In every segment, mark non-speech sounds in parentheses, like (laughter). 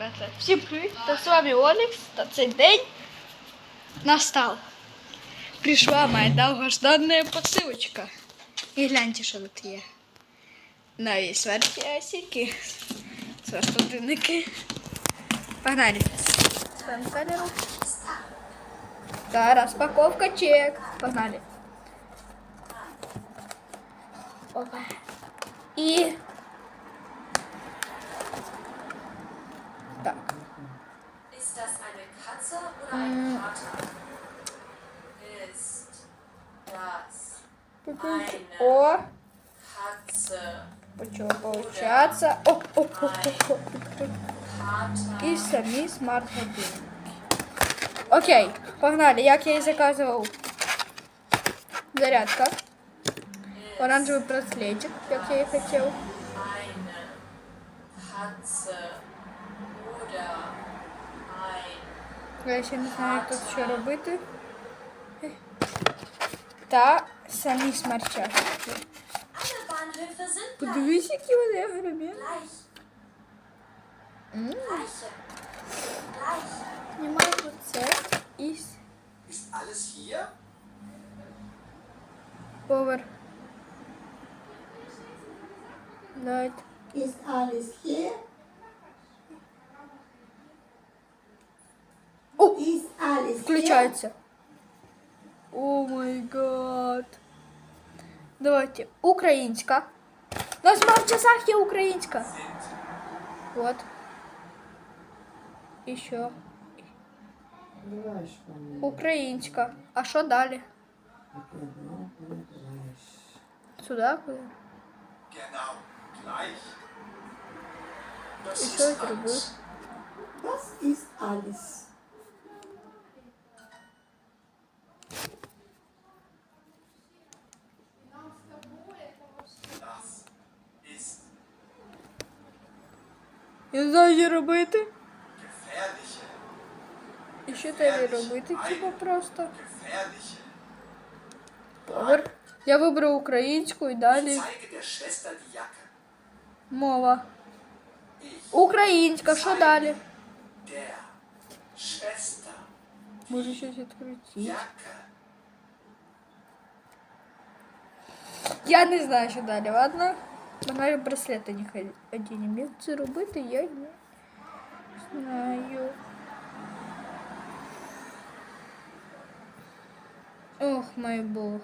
Переклад. Всім привіт! Та з вами Олекс. Та цей день настав. Прийшла моя довгожданная посилочка. І гляньте, що тут є. Нові свертясики, свертодинники. Погнали. Ставим камеру. Да, распаковка чек. Погнали. Опа. И... Ist das eine Katze oder ein Kater? Ist das eine О, Katze, почало получаться. О, о, о, о, о. Kater? І самі смарт-годинники. Окей, погнали. Як я і заказував. Зарядка. Оранжевий браслетик, як я і хотів. Я ще не знаю тут що робити. Та самі смерчашки. Подивіться, які вони грибі. Знімаю це і повар. Давайте. Is alles hier? О, Ist alles hier? включается. О май гад. Давайте. Українська. На смарт-часах є українська. Вот. Еще. Gleich von mir. Українська. А що далі? Genau, gleich. Сюди? Куди? Genau, gleich. Das І ist що я зроблю? alles. Знаю, робити. І що далі робити? Типа просто. Повер. Я вибрав українську і далі мова. Українська, що далі? Може щось відкрити. Я не знаю, що далі, ладно? Вона браслети не ході- одінем. Як це робити, я не знаю. Ох, мой бог.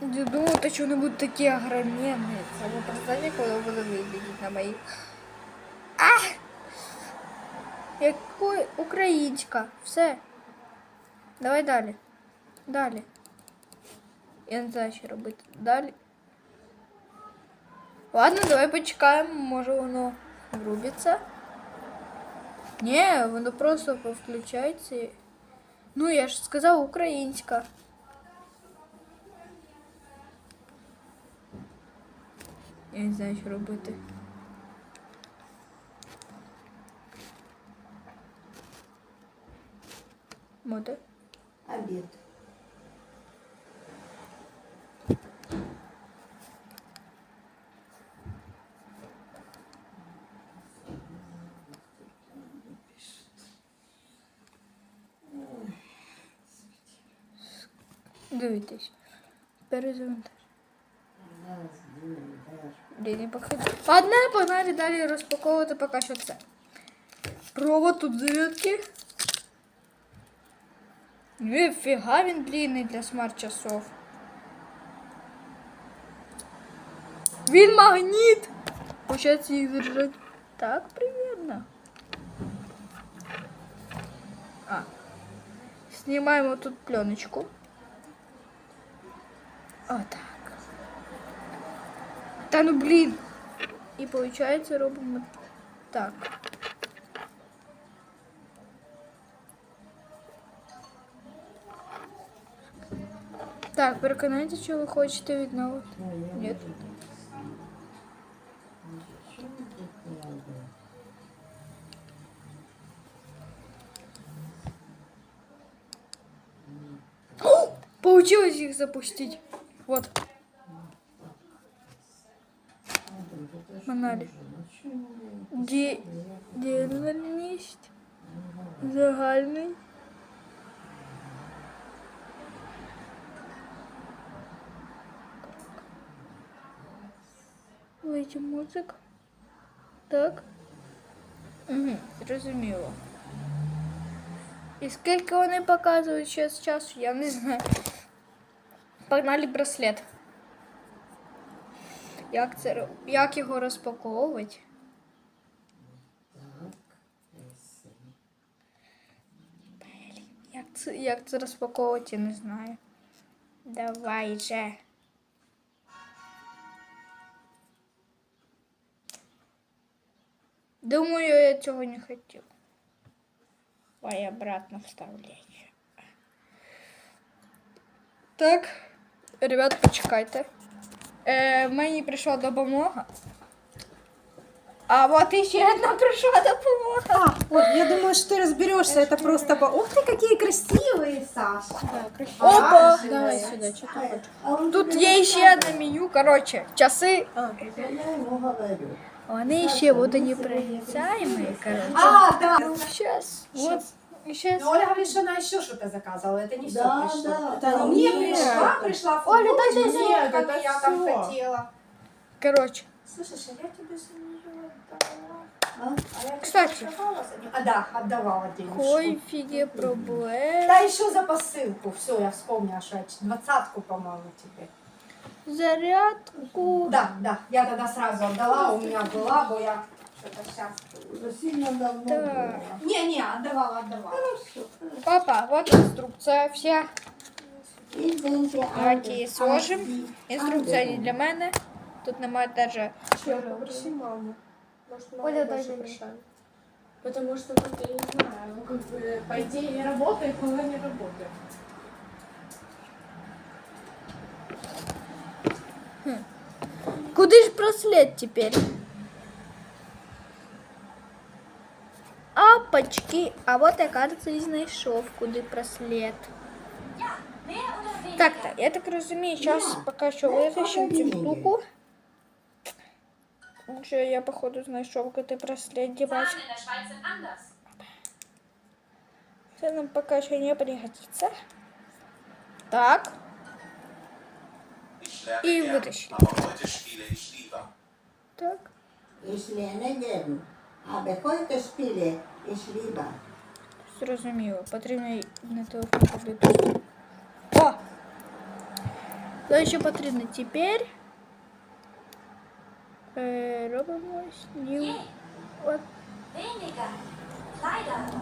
Я думала, то, что они будут такие огроменные. Само представьте, коли буду выглядеть на моих. А! Якой українська. Все. Давай далі. Далі. Я не знаю, що робити далі. Ладно, давай почекаємо, може воно врубиться. Ні, воно просто повключається. і- Ну, я ж сказав українська. Я не знаю, що робити. Моде. Обед. Дивитесь. Перезавантаж. Раз, два, два. Я не походу. Ладно, погнали далі розпаковувати поки що це. Провод тут зарядки. Нифига він длинний для смарт-часов. Він магніт! Получается їх держать так приємно. А. Знімаємо тут пленочку. Отак. Та ну блін. І виходить робимо так. Так, переконайте, що ви хочете відновити. Ні. О, Получилось их запустить. Вот. Маналі. Діяльність. Загальний. Вийти музик. Так. Угу, Зрозуміло. І скільки вони показують зараз часу, я не знаю. Погнали браслет. Як, це, як його розпаковувати? Як це, як це розпаковувати, я не знаю. Давай же. Думаю, я цього не хотів. Ой, обратно вставляю. Так, ребят, почекайте. Е, мені прийшла допомога. А от іще одна прийшла допомога. А, вот, я думаю, что ты разберешься. Это просто... по- Ух ты, какие красивые, Саша. Опа! Давай сюда, что ты хочешь. А он Тут тебе є ще одне меню, коротше, часи. А, Я ему говорю. Вони ще будуть непроницаемые, короче. А, да. Сейчас, вот, сейчас. Но Оля говорит, что она еще что-то заказывала. Это не все Да, пришло. да, Да, да. мне Нет. пришла, пришла Оля, футболка, дай, дай, дай. нет, это я там всё. хотела. Короче, Слышишь, а я тебе за нее отдала. А? А Кстати. А, да, отдавала денежку. какой фиге проблем. Да, еще за посылку. Все, я вспомнила, что я двадцатку, по-моему, тебе. Зарядку. Да, да, я тогда сразу отдала, у меня была, бо я что-то сейчас. Уже сильно давно Да. было. Не-не, отдавала, отдавала. Хорошо, хорошо. Папа, вот инструкция вся. Извините, Давайте Ангел, її сложим. Ангел. Инструкция не для мене. Тут немає даже. Попроси маму. Может, мама Оля, больше дай мне. решает. Потому что тут я не знаю, ну, как бы, по идее работает, но она не работает. Куди ж браслет теперь? Апочки. А вот я, кажется, і знайшов, куди браслет. Ja, mehr oder weniger. Так-то, я так розумію, зараз поки що витащимо цю штуку. Вже я, походу, знайшов, куди браслет дівати. Zahlen in der Schweiz sind anders. Це нам поки що не пригодиться. Так. Ich lerne И gern, wытащить. aber heute spiele ich lieber. Так. Ich lerne gern, aber heute spiele ich lieber. Зрозуміло. Потрібно й на телефон випустити. О! Що ще потрібно тепер? Е, робимо снів. От. Weniger. Kleider.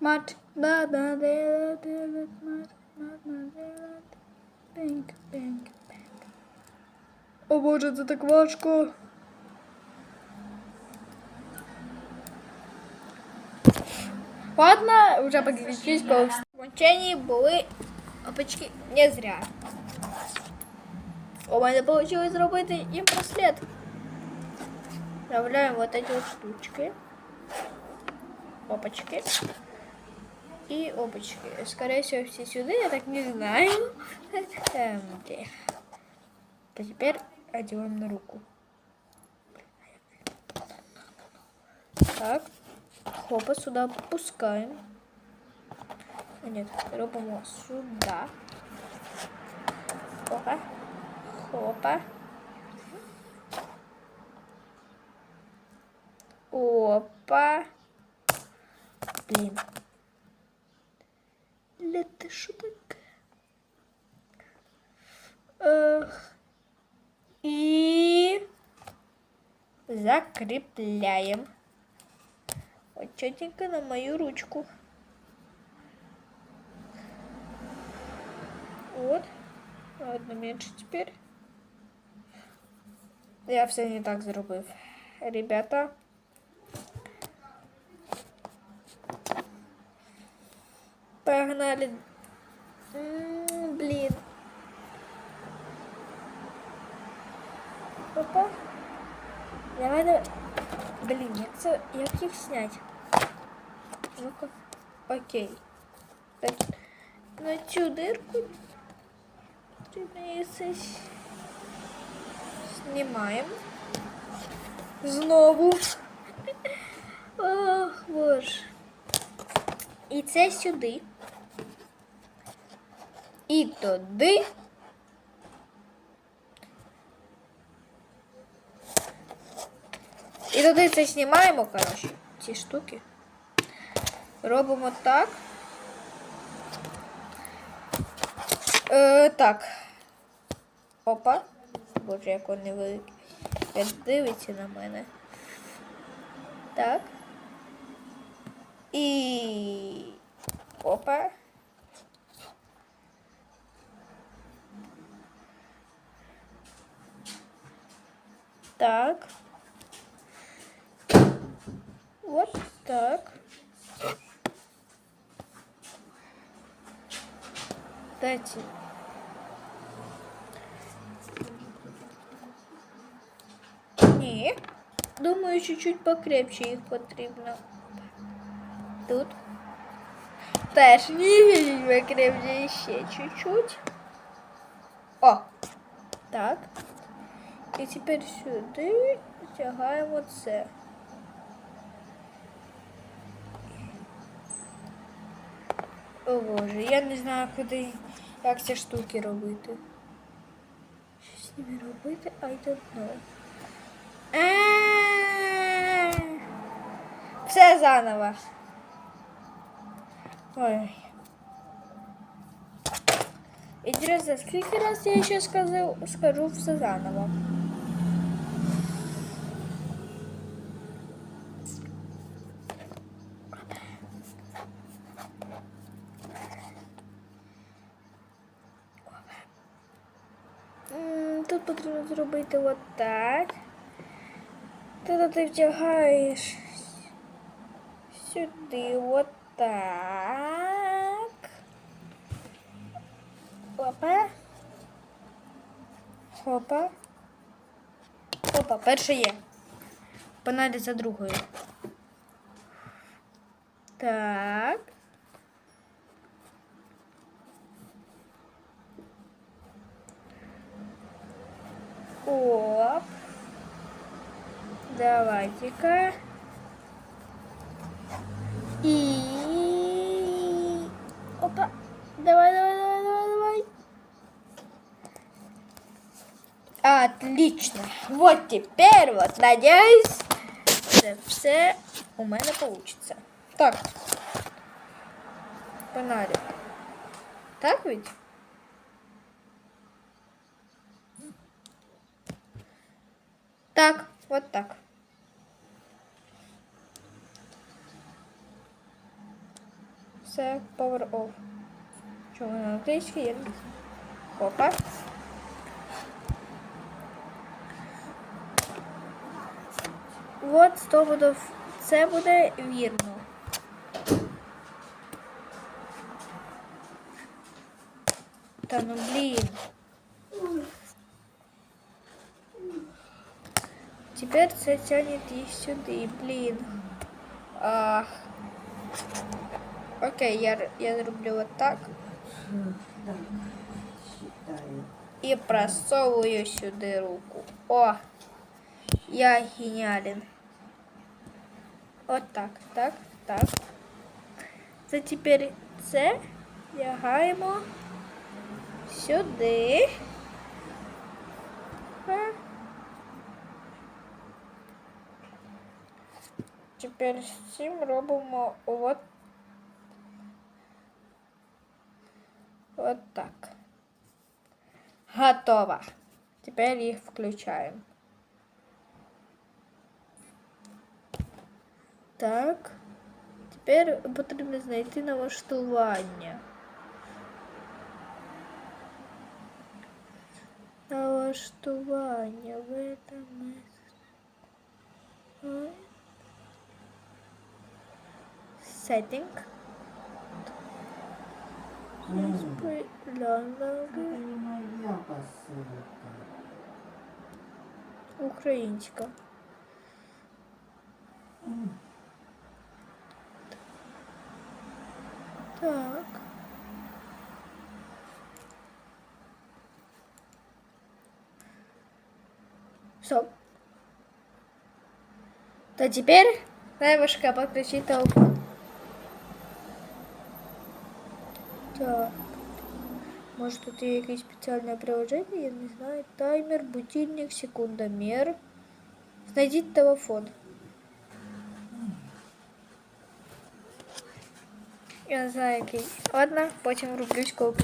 Мат. Да, да, да, да, да, мат, мат, мат, да, Пеньк, пеньк, пеньк. О боже, це так важко. Ладно, вже поглядіть, коли в сконченні були опачки не зря. У мене вийшло зробити і браслет. Вставляємо вот эти вот штучки. Опачки. И опачки. Скорее всего, все сюда, я так не знаю. (laughs) Эм, где? А теперь одеваем на руку. Так. Хопа сюда пускаем. А Нет, робимо сюда. Хопа. Хопа. Опа. Блин. Ля, ты что так? Эх. И закрепляем. Вот на мою ручку. Вот. Одну меньше теперь. Я все не так зробив. Ребята. Погнали. М, Блін. Опа. Давай, давай. Блін, як це. Як їх снять? Ну-ка. Окей. Так. На цю дирку. Потрібно її це с- Знімаємо. Знову. (laughs) Ох, боже. І це сюди. І туди. І туди це знімаємо, коротше, ці штуки. Робимо так. Е, так. Опа. Боже, як вони великі. Як дивиться на мене. Так. І. Опа. Так. так. Дайте. Ні. Думаю, чуть-чуть покрепче їх потрібно. Тут. Теж ні, покрепче ще чуть-чуть. О! Так. І тепер сюди тягаємо це. Боже, я не знаю, куди, як ці штуки робити. Що з ними робити? I don't know. Все заново. Ой. Интересно, сколько раз я еще скажу, скажу все заново? М, Тут потрібно зробити от так. Тут ти втягаєш сюди от так. Опа. Опа. Опа, перше є. Понадиться другою. Так. Оп. Давайте-ка. И... Опа. Давай, давай, давай, давай, давай. Отлично. Вот теперь вот, надеюсь, все у мене получится. Так. Погнали. Так ведь? Так, вот так. Все, power off. Чому на англійській є? Опа. От сто буде, це буде вірно. Та ну блін. Тепер це тянет їх сюди, блін. Ах. Окей, я, р- я зроблю вот так. Так, считаю. І просовую сюди руку. О! Я геніален. От так, так, так. Це тепер це лягаємо сюди. Тепер з цим робимо от, от так. Готово. Тепер їх включаємо. Так. Тепер потрібно знайти налаштування. Налаштування в этом. Setting. Не моя посилка. Українська. Так. Стоп. То теперь девушка подключи телефон. Так. Може тут є якесь спеціальне приложення, я не знаю. Таймер, будильник, секундомер. Знайдіть телефон. Я не знаю який. Ладно, потім роблю коли